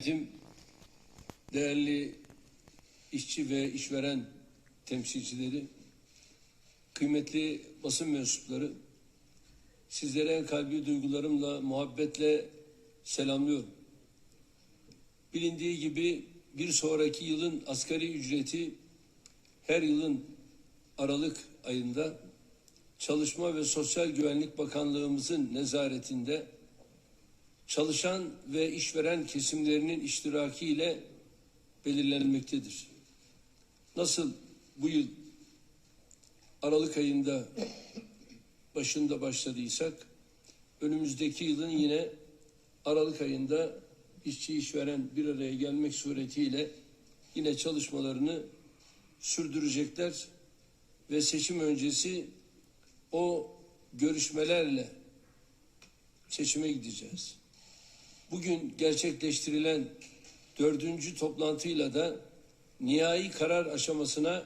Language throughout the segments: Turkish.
Bizim değerli işçi ve işveren temsilcileri, kıymetli basın mensupları, sizlere en kalbi duygularımla, muhabbetle selamlıyorum. Bilindiği gibi bir sonraki yılın asgari ücreti her yılın Aralık ayında Çalışma ve Sosyal Güvenlik Bakanlığımızın nezaretinde çalışan ve işveren kesimlerinin iştiraki ile belirlenmektedir. Nasıl bu yıl Aralık ayında başında başladıysak önümüzdeki yılın yine Aralık ayında işçi işveren bir araya gelmek suretiyle yine çalışmalarını sürdürecekler ve seçim öncesi o görüşmelerle seçime gideceğiz. Bugün gerçekleştirilen dördüncü toplantıyla da nihai karar aşamasına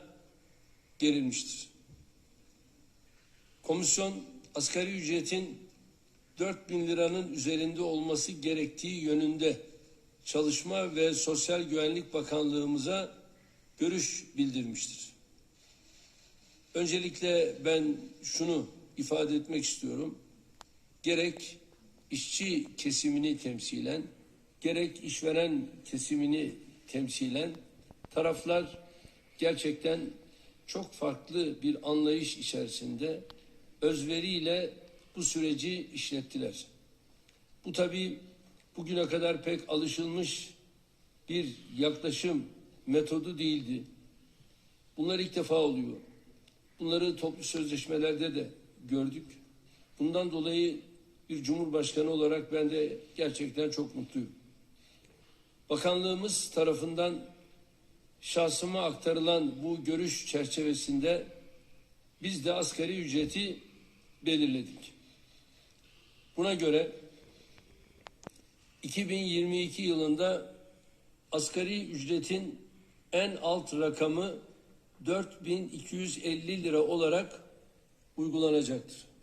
gelinmiştir. Komisyon asgari ücretin 4 bin liranın üzerinde olması gerektiği yönünde Çalışma ve Sosyal Güvenlik Bakanlığımıza görüş bildirmiştir. Öncelikle ben şunu ifade etmek istiyorum. Gerek işçi kesimini temsilen, gerek işveren kesimini temsilen taraflar gerçekten çok farklı bir anlayış içerisinde özveriyle bu süreci işlettiler. Bu tabii bugüne kadar pek alışılmış bir yaklaşım metodu değildi. Bunlar ilk defa oluyor. Bunları toplu sözleşmelerde de gördük. Bundan dolayı bir cumhurbaşkanı olarak ben de gerçekten çok mutluyum. Bakanlığımız tarafından şahsıma aktarılan bu görüş çerçevesinde biz de asgari ücreti belirledik. Buna göre 2022 yılında asgari ücretin en alt rakamı 4250 lira olarak uygulanacaktır.